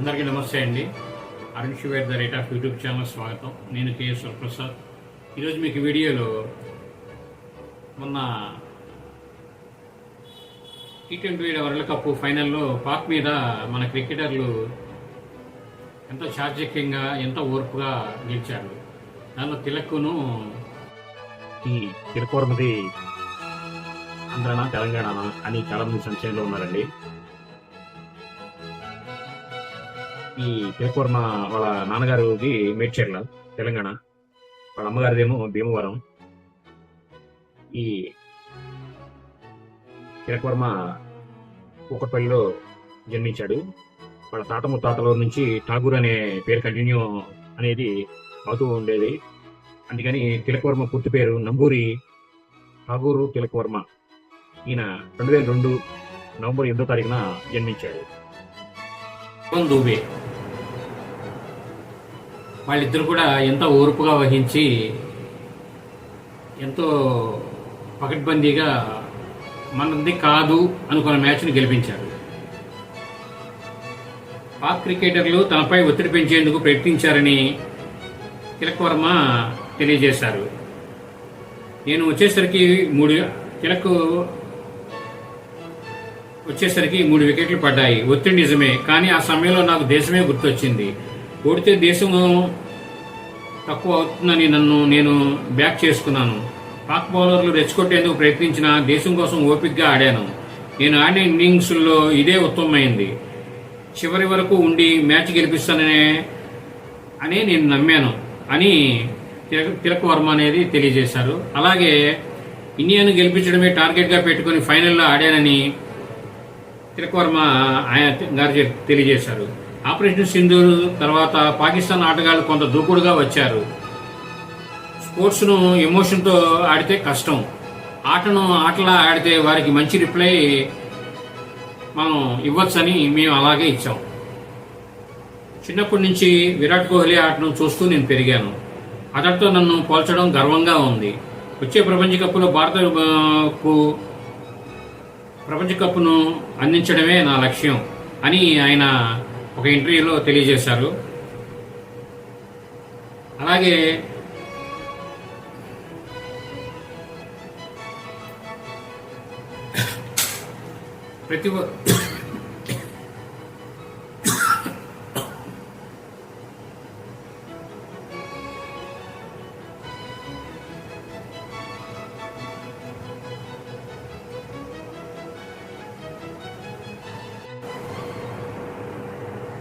అందరికీ నమస్తే అండి. Arun శివేర్ the rate of YouTube channel స్వాగతం. నేను కేఎస్ ప్రసాద్ ఈరోజు మీకు వీడియోలో మొన్న టీ ట్వంటీ వరల్డ్ కప్ ఫైనల్లో పాక్ మీద మన క్రికెటర్లు ఎంత చాకచక్యంగా ఎంతో ఓర్పుగా గెలిచారు. దానిలో తిలక్కును ఈ తిరుకోరమది ఆంధ్రనా తెలంగాణ అని చాలా మంది సంచయంలో ఉన్నారండి. ఈ తిరుకోర్మ వాళ్ళ నాన్నగారుది మేడ్చర్ల తెలంగాణ. వాళ్ళ అమ్మగారిదేమో భీమవరం. ఈ తిరుకోర్మ కూకట్పల్లిలో జన్మించాడు. వాళ్ళ తాత ముత్తాతల నుంచి ఠాగూర్ అనే పేరు కంటిన్యూ అనేది అవుతూ ఉండేది. అందుకని తిలకవర్మ పూర్తి పేరు నంబూరి ఠాగూరు తిలకవర్మ ఈయన రెండు వేల రెండు నవంబర్ ఎనిమిదో తారీఖున జన్మించాడు. దూబే వాళ్ళిద్దరు కూడా ఎంతో ఓర్పుగా వహించి ఎంతో పకడ్బందీగా మనది కాదు అనుకున్న మ్యాచ్ని గెలిపించారు. పాక్ క్రికెటర్లు తనపై ఒత్తిడి పెంచేందుకు ప్రయత్నించారని తిలక్ వర్మ తెలియజేశారు. నేను వచ్చేసరికి మూడు తిలక్ వచ్చేసరికి మూడు వికెట్లు పడ్డాయి. ఒత్తిడి నిజమే కానీ ఆ సమయంలో నాకు దేశమే గుర్తొచ్చింది. ఓడితే దేశం తక్కువ అవుతుందని నన్ను నేను బ్యాక్ చేసుకున్నాను. పాక్ బౌలర్లు రెచ్చగొట్టేందుకు ప్రయత్నించిన దేశం కోసం ఓపికగా ఆడాను. నేను ఆడిన ఇన్నింగ్స్లో ఇదే ఉత్తమమైంది. చివరి వరకు ఉండి మ్యాచ్ గెలిపిస్తాననే అని నేను నమ్మాను అని తిలక్ వర్మ అనేది తెలియజేశారు. అలాగే ఇండియాను గెలిపించడమే టార్గెట్గా పెట్టుకుని ఫైనల్లో ఆడానని తిలక్ వర్మ ఆయన గారు తెలియజేశారు. ఆపరేషన్ సింధూర్ తర్వాత పాకిస్తాన్ ఆటగాళ్ళు కొంత దూకుడుగా వచ్చారు. స్పోర్ట్స్ను ఎమోషన్తో ఆడితే కష్టం. ఆటను ఆటలా ఆడితే వారికి మంచి రిప్లై మనం ఇవ్వచ్చని మేము అలాగే ఇచ్చాం. చిన్నప్పటి నుంచి విరాట్ కోహ్లీ ఆటను చూస్తూ నేను పెరిగాను. అతడితో నన్ను పోల్చడం గర్వంగా ఉంది. వచ్చే ప్రపంచ కప్లో భారతకు ప్రపంచ కప్ను అందించడమే నా లక్ష్యం అని ఆయన ఒక ఇంటర్వ్యూలో తెలియజేశారు. అలాగే ప్రతి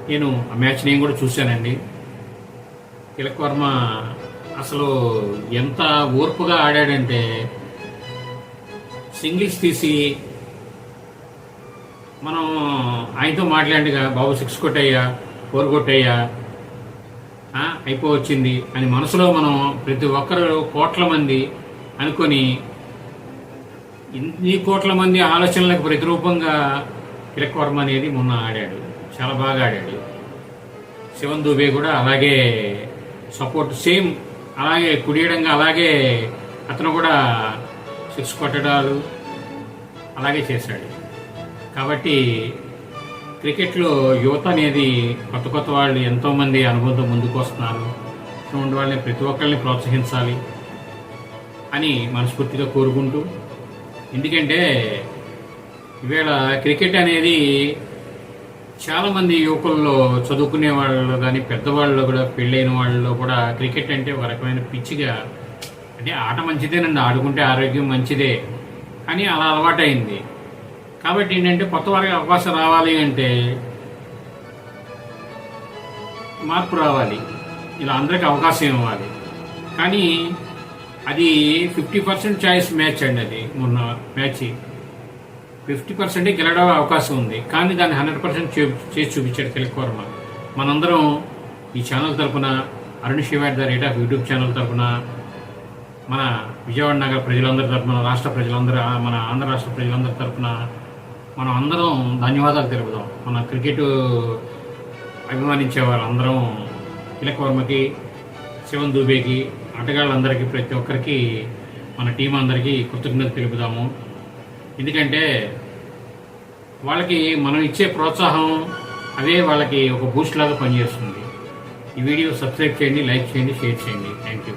నేను ఆ మ్యాచ్ నేను కూడా చూశానండి. తిలక్ వర్మ అసలు ఎంత ఓర్పుగా ఆడాడంటే సింగిల్స్ తీసి మనం ఆయనతో మాట్లాడిగా బాబు సిక్స్ కొట్టయ్యా ఫోర్ కొట్టయ్యా అయిపోవచ్చింది అని మనసులో మనం ప్రతి ఒక్కరు కోట్ల మంది అనుకొని ఇన్ని కోట్ల మంది ఆలోచనలకు ప్రతిరూపంగా తిలక్ వర్మ అనేది మొన్న ఆడాడు. చాలా బాగా ఆడాడు. శివన్ దూబే కూడా అలాగే సపోర్ట్ సేమ్ అలాగే కుడియడంగా అలాగే అతను కూడా సిక్స్ కొట్టడాలు అలాగే చేశాడు. కాబట్టి క్రికెట్లో యువత అనేది కొత్త కొత్త వాళ్ళు ఎంతోమంది అనుబంధం ముందుకు వస్తున్నారు. అటువంటి వాళ్ళని ప్రతి ఒక్కరిని ప్రోత్సహించాలి అని మనస్ఫూర్తిగా కోరుకుంటూ ఎందుకంటే ఈవేళ క్రికెట్ అనేది చాలామంది యువకుల్లో చదువుకునే వాళ్ళు కానీ పెద్దవాళ్ళు కూడా పెళ్ళైన వాళ్ళలో కూడా క్రికెట్ అంటే ఒక రకమైన పిచ్చిగా అంటే ఆట మంచిదేనండి ఆడుకుంటే ఆరోగ్యం మంచిదే. కానీ అలా అలవాటైంది. కాబట్టి ఏంటంటే కొత్త వారికి అవకాశం రావాలి అంటే మార్పు రావాలి. ఇలా అందరికి అవకాశం ఇవ్వాలి. కానీ అది ఫిఫ్టీ పర్సెంట్ ఛాయిస్ మ్యాచ్ అండి అది. మొన్న మ్యాచ్ ఫిఫ్టీ పర్సెంటే గెలవడం అవకాశం ఉంది. కానీ దాన్ని హండ్రెడ్ పర్సెంట్ చేసి చూపించాడు తిలక్ మనందరం ఈ ఛానల్ తరపున Arun శివాడ్ the rate of YouTube channel తరపున మన విజయవాడ నగర ప్రజలందరి తరపున రాష్ట్ర ప్రజలందరూ మన ఆంధ్ర రాష్ట్ర ప్రజలందరి తరపున మనం అందరం ధన్యవాదాలు తెలుపుదాం. మన క్రికెట్ అభిమానించే వాళ్ళందరం తిలక్ వర్మకి శివన్ దూబేకి ఆటగాళ్ళందరికీ ప్రతి ఒక్కరికి మన టీం అందరికీ కృతజ్ఞత తెలుపుదాము. ఎందుకంటే వాళ్ళకి మనం ఇచ్చే ప్రోత్సాహం అవే వాళ్ళకి ఒక బూస్ట్ లాగా పనిచేస్తుంది. ఈ వీడియో సబ్స్క్రైబ్ చేయండి లైక్ చేయండి షేర్ చేయండి. Thank you